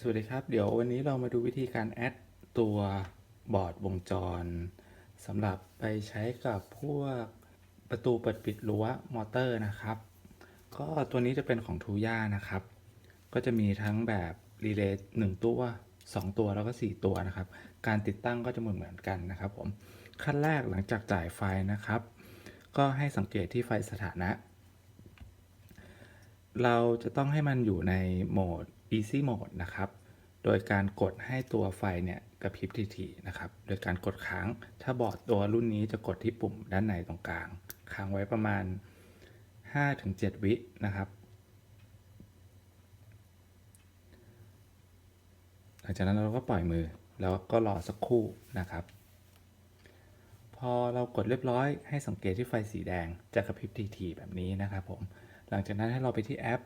สวัสดีครับ เดี๋ยววันนี้เรามาดูวิธีการแอดตัวบอร์ดวงจรสำหรับไปใช้กับพวกประตูเปิดปิดรั้วมอเตอร์นะครับ ก็ตัวนี้จะเป็นของทูย่านะครับ ก็จะมีทั้งแบบรีเลย์หนึ่งตัว 2 ตัวแล้วก็ 4 ตัวนะครับ การติดตั้งก็จะเหมือนเหมือนกันนะครับผม ขั้นแรกหลังจากจ่ายไฟนะครับ ก็ให้สังเกตที่ไฟสถานะ เราจะต้องให้มันอยู่ในโหมด easy mode นะครับ โดยการกดให้ตัวไฟเนี่ยกระพริบทีๆนะครับ โดยการกดค้าง ถ้าบอร์ดตัวรุ่นนี้จะกดที่ปุ่มด้านในตรงกลาง ค้างไว้ประมาณ 5-7 วินะครับ หลังจากนั้นเราก็ปล่อยมือ แล้วก็รอสักครู่นะครับ พอเรากดเรียบร้อยให้สังเกตที่ไฟสีแดงจะกระพริบทีๆแบบนี้นะครับผม หลังจากนั้นให้เราไปที่แอป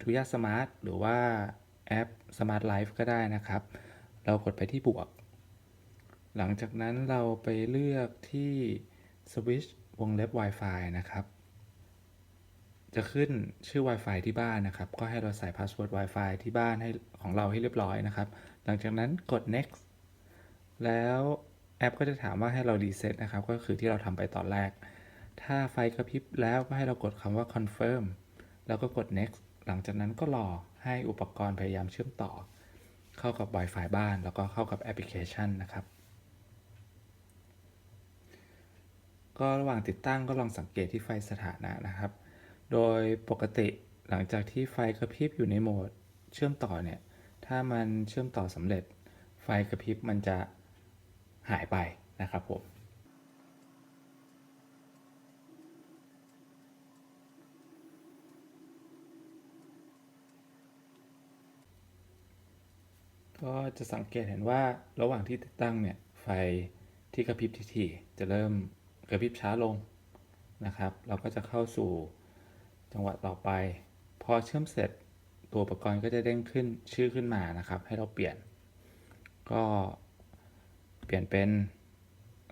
ทุยาสมาร์ทหรือว่าแอป Smart Life ก็ได้นะครับ เรากดไปที่บวก หลังจากนั้นเราไปเลือกที่สวิตช์วงเล็บ Wi-Fi นะครับ จะขึ้นชื่อ Wi-Fi ที่บ้านนะครับ ก็ให้เราใส่พาสเวิร์ด Wi-Fi ที่บ้านให้ของเราให้เรียบร้อยนะครับ หลังจากนั้นกด next แล้วแอปก็จะถามว่าให้เรารีเซ็ตนะครับ ก็คือที่เราทำไปตอนแรก ถ้าไฟกระพริบแล้วก็ให้เรากดคำว่า confirm แล้วก็กด next หลังจากนั้นก็รอให้อุปกรณ์พยายามเชื่อมต่อ เข้ากับ Wi-Fi บ้าน แล้วก็เข้ากับแอปพลิเคชันนะครับ ก็ระหว่างติดตั้งก็ลองสังเกตที่ไฟสถานะนะครับ โดยปกติหลังจากที่ไฟกระพริบอยู่ในโหมดเชื่อมต่อเนี่ย ถ้ามันเชื่อมต่อสำเร็จ ไฟกระพริบมันจะหายไปนะครับผม ก็จะสังเกตเห็นว่าระหว่างที่ติดตั้งเนี่ยไฟที่กระพริบทีๆจะเริ่มกระพริบช้าลงนะครับ เราก็จะเข้าสู่จังหวะต่อไป พอเชื่อมเสร็จตัวอุปกรณ์ก็จะเด้งขึ้นชื่อขึ้นมานะครับ ให้เราเปลี่ยน ก็เปลี่ยนเป็น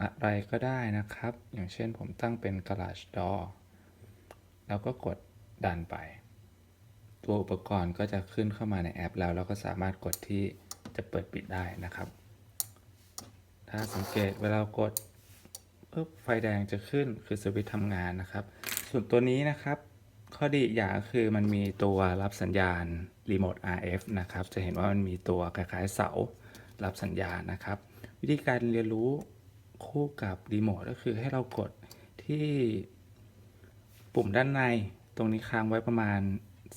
อะไรก็ได้นะครับ อย่างเช่นผมตั้งเป็น garage door แล้วก็กดดันไป ตัวอุปกรณ์ก็จะขึ้นเข้ามาในแอปแล้วเราก็สามารถกดที่ จะเปิดปิดได้นะครับ ถ้าสังเกตเวลาเรากดปุ๊บไฟแดงจะขึ้นคือสวิตช์ทำงานนะครับ ส่วนตัวนี้นะครับ ข้อดีอย่างคือมันมีตัวรับสัญญาณรีโมท RF นะครับ จะเห็นว่ามันมีตัวคล้ายๆเสารับสัญญาณนะครับ วิธีการเรียนรู้คู่กับรีโมทก็คือให้เรากดที่ปุ่มด้านในตรงนี้ค้างไว้ประมาณ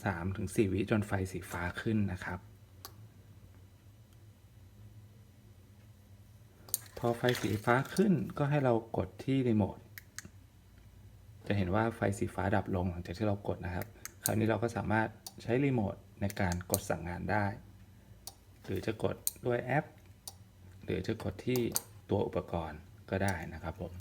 3-4 วิจนไฟสีฟ้าขึ้นนะครับ พอไฟสีฟ้าขึ้นก็ให้เรากดที่รีโมท จะเห็นว่าไฟสีฟ้าดับลงหลังจากที่เรากดนะครับ คราวนี้เราก็สามารถใช้รีโมทในการกดสั่งงานได้ หรือจะกดด้วยแอป หรือจะกดที่ตัวอุปกรณ์ก็ได้นะครับผม